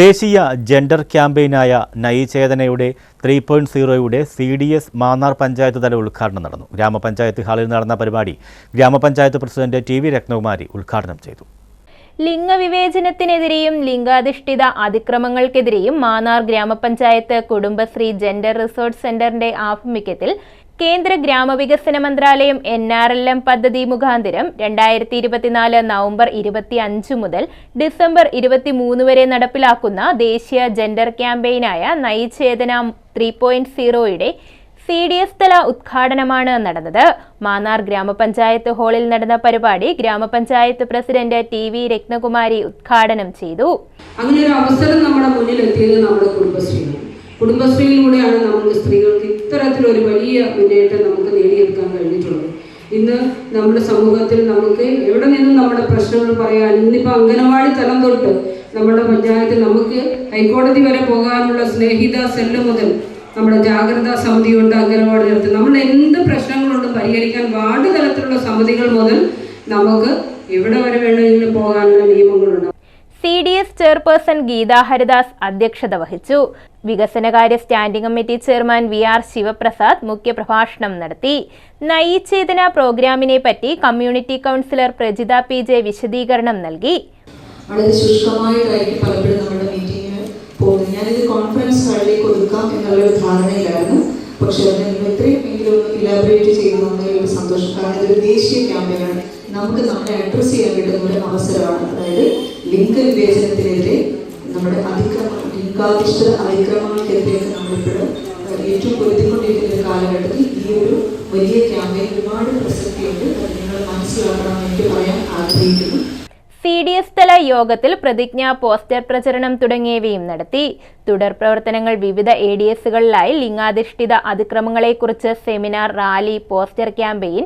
ദേശീയ ജെൻഡർ ക്യാമ്പയിനായ നയിചേതനയുടെ three point സീറോയുടെ C D S Mannar panchayat തല ഉദ്ഘാടനം നടന്നു. ഗ്രാമപഞ്ചായത്ത് ഹാളിൽ നടന്ന പരിപാടി ഗ്രാമപഞ്ചായത്ത് പ്രസിഡന്റ് ടി വി രത്നകുമാരി ഉദ്ഘാടനം ചെയ്തു. ലിംഗവിവേചനത്തിനെതിരെയും ലിംഗാധിഷ്ഠിത അതിക്രമങ്ങൾക്കെതിരെയും മാന്നാർ ഗ്രാമപഞ്ചായത്ത് കുടുംബശ്രീ ജെൻഡർ റിസോർട്ട് സെന്ററിന്റെ ആഭിമുഖ്യത്തിൽ കേന്ദ്ര ഗ്രാമവികസന മന്ത്രാലയം എൻ ആർ എൽ എം പദ്ധതി മുഖാന്തരം രണ്ടായിരത്തി ഇരുപത്തിനാല് നവംബർ ഇരുപത്തി അഞ്ച് മുതൽ ഡിസംബർ ഇരുപത്തിമൂന്ന് വരെ നടപ്പിലാക്കുന്ന ദേശീയ ജെൻഡർ ക്യാമ്പയിനായ നയിചേതന ത്രീ പോയിന്റ് സീറോയുടെ സി ഡി എസ് തല ഉദ്ഘാടനമാണ് നടന്നത്. മാന്നാർ ഗ്രാമപഞ്ചായത്ത് ഹാളിൽ നടന്ന പരിപാടി ഗ്രാമപഞ്ചായത്ത് പ്രസിഡന്റ് ടി വി രത്നകുമാരി ഉദ്ഘാടനം ചെയ്തു. അങ്ങനെ ഒരു അവസരം നമ്മുടെ മുന്നിൽ എത്തിയത് നമ്മുടെ കുടുംബശ്രീയാണ്. കുടുംബശ്രീയിലൂടെയാണ് നമുക്ക് സ്ത്രീകൾക്ക് ഇത്തരത്തിലൊരു വലിയ മുന്നേറ്റം നമുക്ക് നേടിയെടുക്കാൻ കഴിഞ്ഞിട്ടുള്ളത്. ഇന്ന് നമ്മുടെ സമൂഹത്തിൽ നമുക്ക് എവിടെ നിന്നും നമ്മുടെ പ്രശ്നങ്ങൾ പറയാൻ ഇന്നിപ്പോൾ അംഗനവാടി തലം തൊട്ട് നമ്മുടെ പഞ്ചായത്തിൽ നമുക്ക് ഹൈക്കോടതി വരെ പോകാനുള്ള സ്നേഹിത സെല്ല് മുതൽ നമ്മുടെ ജാഗ്രതാ സമിതിയുണ്ട് അംഗനവാടി തലത്തിൽ നമ്മൾ എന്ത് പ്രശ്നങ്ങളുണ്ട് പരിഹരിക്കാൻ വാർഡ് തലത്തിലുള്ള സമിതികൾ മുതൽ നമുക്ക് എവിടെ വരെ വേണമെങ്കിലും പോകാനുള്ള നിയമങ്ങളുണ്ട്. C D S chairperson Geetha Haridas അധ്യക്ഷത വഹിച്ചു. വികസനകാര്യ standing committee chairman V R Sivaprasad മുഖ്യപ്രഭാഷണം നടത്തി. നയിച്ചേതന ചേതന പ്രോഗ്രാമിനെ പറ്റി community counsellor Prajitha P J വിശദീകരണം നൽകി. വളരെ നമ്മുടെ കോൺഫറൻസ് പക്ഷേ അതിനെ ഇത്രയും എങ്കിലും ഇലാബറേറ്റ് ചെയ്ത് തന്നതിൽ ഒരു സന്തോഷം. കാരണം ഇതൊരു ദേശീയ ക്യാമ്പയിനാണ് നമുക്ക് നമ്മളെ അഡ്രസ്സ് ചെയ്യാൻ കിട്ടുന്ന ഒരു അവസരമാണ്. അതായത് ലിംഗ വിവേചനത്തിനെതിരെ നമ്മുടെ അതിക്രമ ലിംഗാധിഷ്ഠിത അതിക്രമങ്ങൾക്കെതിരെയൊക്കെ നമ്മളിപ്പോഴും ഏറ്റവും പൊരുത്തിക്കൊണ്ടിരിക്കുന്ന കാലഘട്ടത്തിൽ ഈ ഒരു വലിയ ക്യാമ്പയിൻ ഒരുപാട് പ്രസക്തിയുണ്ട്. നിങ്ങൾ മനസ്സിലാക്കണം എനിക്ക് പറയാൻ ആഗ്രഹിക്കുന്നു. സി ഡി എസ് തല യോഗത്തിൽ പ്രതിജ്ഞ പോസ്റ്റർ പ്രചരണം തുടങ്ങിയവയും നടത്തി. തുടർ പ്രവർത്തനങ്ങൾ വിവിധ എ ഡി എസുകളിലായി ലിംഗാധിഷ്ഠിത അതിക്രമങ്ങളെക്കുറിച്ച് സെമിനാർ റാലി പോസ്റ്റർ ക്യാമ്പയിൻ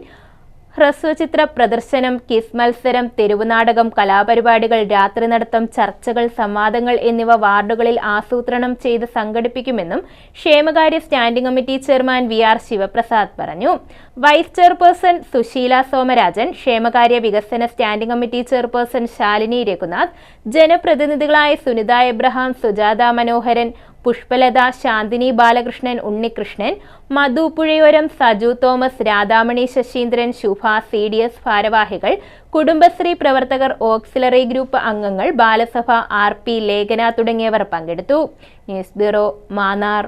ഹ്രസ്വചിത്ര പ്രദർശനം കിസ് മത്സരം തെരുവുനാടകം കലാപരിപാടികൾ രാത്രി നടത്തം ചർച്ചകൾ സംവാദങ്ങൾ എന്നിവ വാർഡുകളിൽ ആസൂത്രണം ചെയ്ത് സംഘടിപ്പിക്കുമെന്നും ക്ഷേമകാര്യ standing committee chairman V R Sivaprasad പറഞ്ഞു. വൈസ് ചെയർപേഴ്സൺ സുശീല സോമരാജൻ ക്ഷേമകാര്യ വികസന standing committee chairperson Shalini Raghunath ജനപ്രതിനിധികളായ Sunitha Abraham Sujatha Manoharan Pushpalatha Shanthini Balakrishnan Unnikrishnan Madhu Puzhayoram Saju Thomas Radhamani Sasheendran Shubha C D S ഭാരവാഹികൾ കുടുംബശ്രീ പ്രവർത്തകർ auxiliary group അംഗങ്ങൾ ബാലസഭ R P Lekhana തുടങ്ങിയവർ പങ്കെടുത്തു. News bureau Mannar.